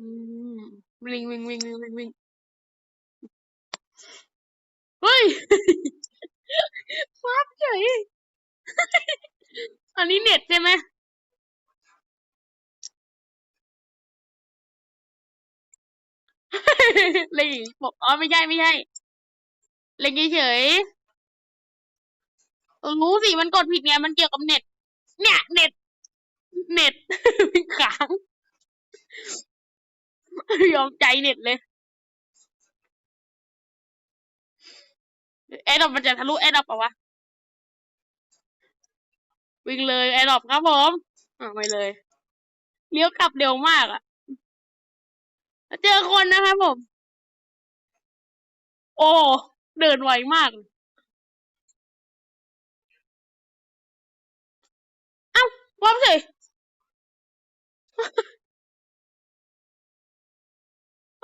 อืมวิ่งวิ่งวิ่งวิ่งวิ่งวิ่งเฮ้ยฟ้าเฉยอันนี้เน็ตใช่ไหมเล่นอย่างนี้บอกอ๋อไม่ใช่ไม่ใช่เล่นเฉยรู้สิมันกดผิดไงมันเกี่ยวกับเน็ต เนี่ย เน็ต เน็ตค้าง ยอมใจเน็ตเลยแอร์ดอปมันจะทะลุแอร์ดอปปะวะ วิ่งเลยแอร์ดอปครับผมอ่าไปเลย เลี้ยวกลับเร็วมากอะเจอคนนะครับผม โอ้ เดินไวมาก เอ้าว้าวเฉยเ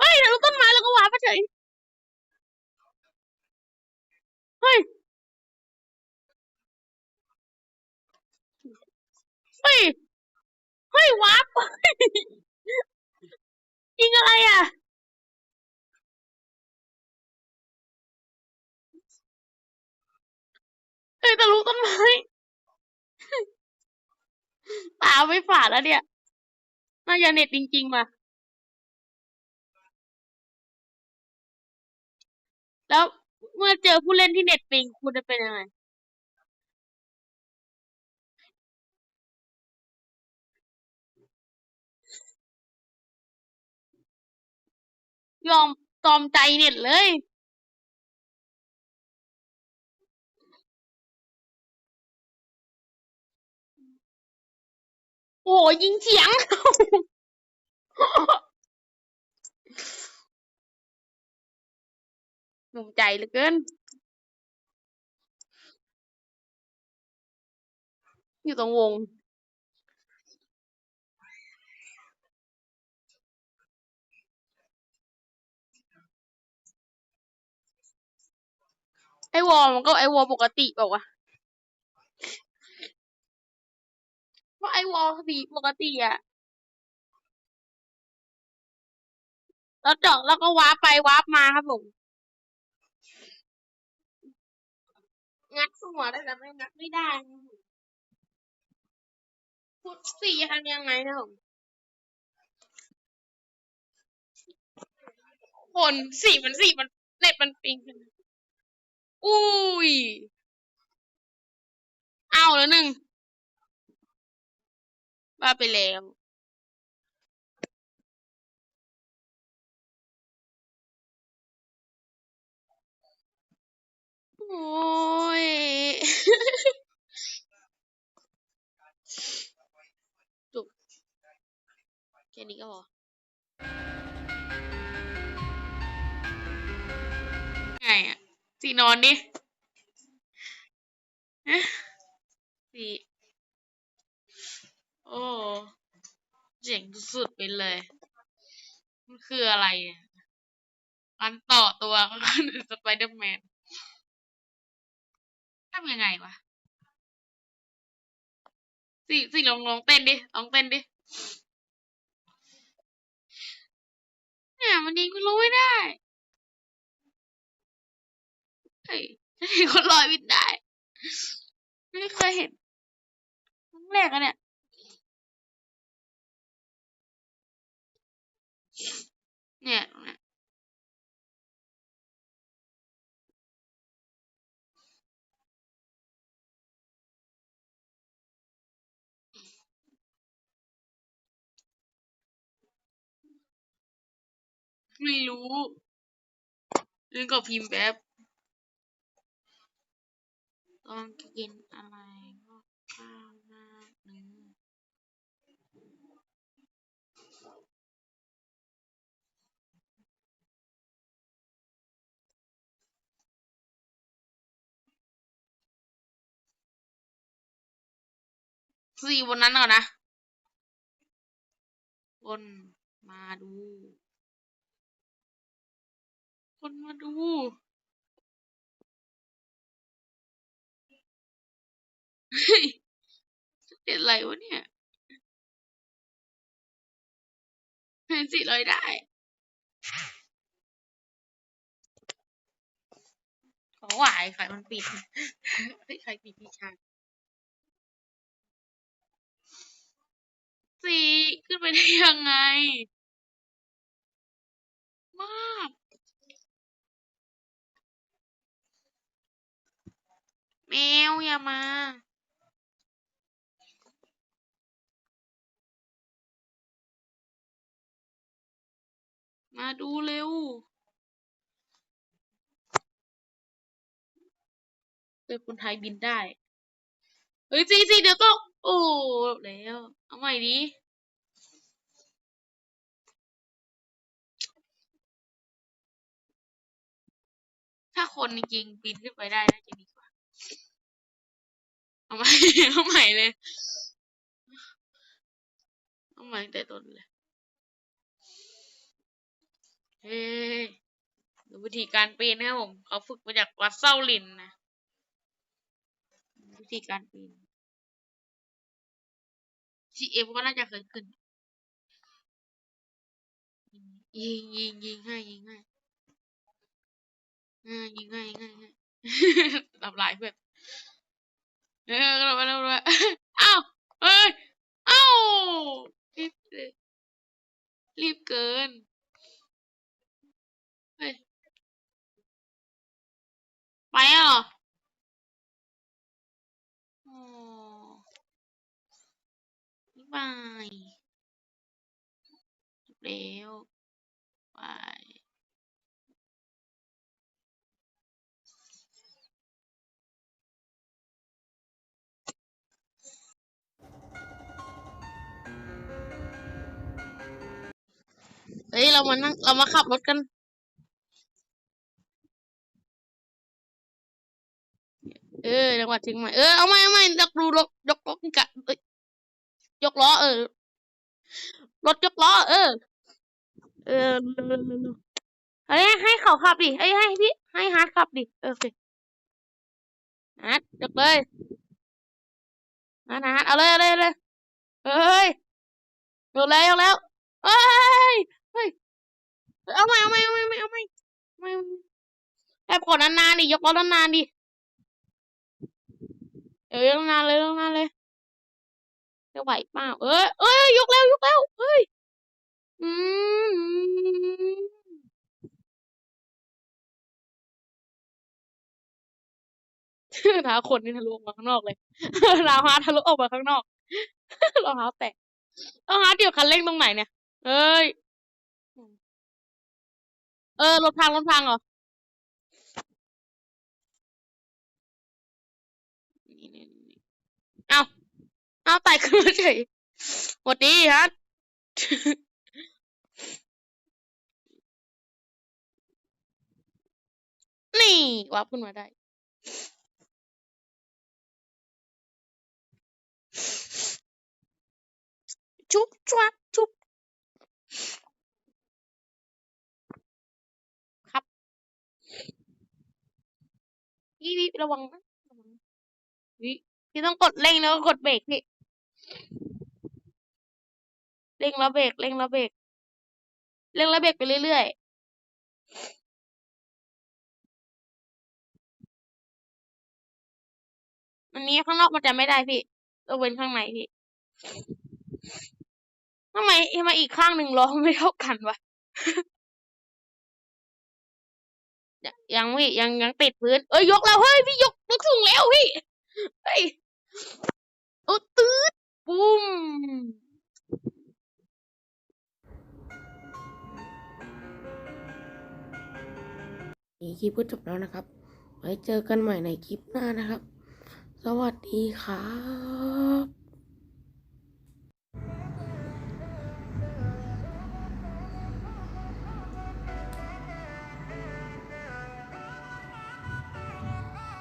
ฮ้ยทะลุต้นไม้แล้วก็วาวไปเฉยเฮ้ยเฮ้ยเฮ้ยว้าวยิงอะไรอะเฮ้ยทะลุต้นไม้ตาไม่ฝาดแล้วเนี่ยน่าจะเน็ตจริงๆมา แล้วเมื่อเจอผู้เล่นที่เน็ตปิงคุณจะเป็นยังไง ยอมตอมใจเน็ตเลย โอ้โหยิงเฉียง หนุ่มใจเหลือเกิน อยู่ตรงวง ไอวอลมันก็ไอวอลปกติเปล่าวะเพราะไอวอลสีปกติอะแล้วเจาะแล้วก็วาร์ปไปวาร์ปมาครับผม งัดหัวได้แต่ไม่งัดไม่ได้พุทสี่ทำยังไงนะผมคนสี่มันสี่มันเน็ตมันปิงกันอุ้ยเอาแล้วหนึ่งว่าไปแล้ว โอ้ย จบแค่นี้ก็พอไงอะสีนอนดิฮะสีโอ้เจ๋งสุดไปเลย มันคืออะไรอะอันต่อตัวก็คือสไปเดอร์แมน ทำยังไงวะสิสิลองลองเต้นดิลองเต้นดิเนี่ยมันยิงก็รู้ไม่ได้เฮ้ยเห็นคนลอยวินได้ไม่เคยเห็นครั้งแรกอะเนี่ยเนี่ย ไม่รู้เรื่องกับพิมพ์แบบต้องกินอะไรก็ข้าวหน้าเนื้อสี่บนนั้นก่อนนะคนมาดู คนมาดูเฮ้ยเป็นอะไรวะเนี่ยเห็นสิลอยได้ขอหวายไฟมันปิดเฮ้ยใครปิดพี่ชายสี่ขึ้นไปได้ยังไง มาก แมวอย่ามามาดูเร็ว เจอคนไทยบินได้ เฮ้ยจีจีเดี๋ยวก็โอ้แล้ว เอาใหม่ดิถ้าคนจริงๆปีนขึ้นไปได้น่าจะดี เอาใหม่ เอาใหม่เลย เอาใหม่แต่ต้นเลย เฮ้ดูวิธีการปีนนะครับผม เขาฝึกมาจากวัดเส้าหลินนะ วิธีการปีน GM ก็น่าจะเคยขึ้น ยิงยิงยิงให้ยิงให้ยิงให้ยิงให้ยิงให้ทำลายเพื่อน เออเราไปเราไปอ้าวเอ้ยอ้าวรีบเลยรีบเกินเฮ้ยไปอะอ๋อบายบายจบแล้วบาย ฮ้ยเรามานั่งเรามาขับรถกัน เออจังหวัดเชียงใหม่เออเอาไม่เอาไม่ยกดูรถยกรถกะเอ้ยยกล้อเออรถยกล้อเออ เออเฮ้ยให้เขาขับดิเฮ้ยให้พี่ให้ฮาร์ดขับดิเออโอเคฮาร์ดยกเลยฮาร์ดฮาร์ดเอาเลยเอาเลยเอาเลยเฮ้ยยกแล้วยกแล้วเฮ้ย เฮ้ย เอาไม่เอาไม่เอาไม่เอาไม่เอาไม่ไม่ แอบกดนานๆดิยกล้อนานๆดิเออยนานเลยยกนานเลยจะไหวเปล่าเอ้ยเอ้ยยกแล้วยกแล้วเฮ้ยอืมเท้าคนนี่ทะลุออกมาข้างนอกเลยรองเท้าทะลุออกมาข้างนอกรองเท้าแตะรองเท้าเดี๋ยวคันเร่งตรงไหนเนี่ยเอ้ยเออรถพังรถพังเหรอ นี่นี่นี่เอาเอาไต่ขึ้นมาเฉยสวัสดีฮะนี่วับขึ้นมาได้ ชุบชวับชุบครับพี่พี่ระวังนะ วังพี่ต้องกดเร่งแล้วก็กดเบรกพี่เร่งแล้วเบรกเร่งแล้วเบรกเร่งแล้วเบรกไปเรื่อยๆอันนี้ข้างนอกมันจะไม่ได้พี่ต้องเว้นข้างในพี่ทำไมทำไมอีกข้างหนึ่งล้อไม่เท่ากันวะยังยังพี่ยังยังติดพื้น เอ้ยยกแล้วเฮ้ยพี่ยกยกสูงแล้วพี่ เฮ้ยโอ้ตืดปุ้มนี่คลิปก็จบแล้วนะครับ ไว้เจอกันใหม่ในคลิปหน้านะครับ สวัสดีครับ